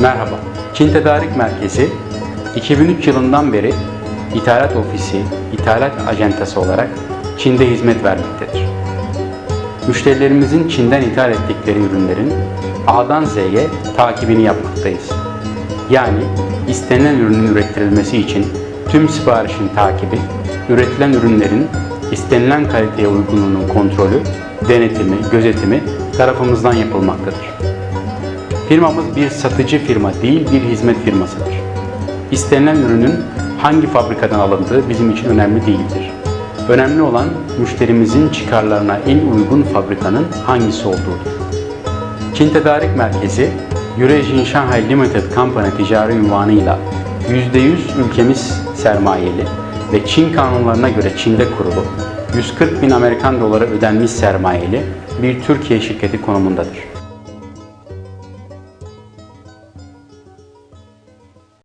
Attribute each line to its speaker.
Speaker 1: Merhaba. Çin Tedarik Merkezi 2003 yılından beri ithalat ofisi, ithalat acentası olarak Çin'de hizmet vermektedir. Müşterilerimizin Çin'den ithal ettikleri ürünlerin A'dan Z'ye takibini yapmaktayız. Yani istenilen ürünün ürettirilmesi için tüm siparişin takibi, üretilen ürünlerin istenilen kaliteye uygunluğunun kontrolü, denetimi, gözetimi tarafımızdan yapılmaktadır. Firmamız bir satıcı firma değil, bir hizmet firmasıdır. İstenilen ürünün hangi fabrikadan alındığı bizim için önemli değildir. Önemli olan müşterimizin çıkarlarına en uygun fabrikanın hangisi olduğudur. Çin Tedarik Merkezi, Eurasian Shanghai Limited Company ticari ünvanıyla %100 ülkemiz sermayeli ve Çin kanunlarına göre Çin'de kurulu, 140 bin Amerikan doları ödenmiş sermayeli bir Türkiye şirketi konumundadır.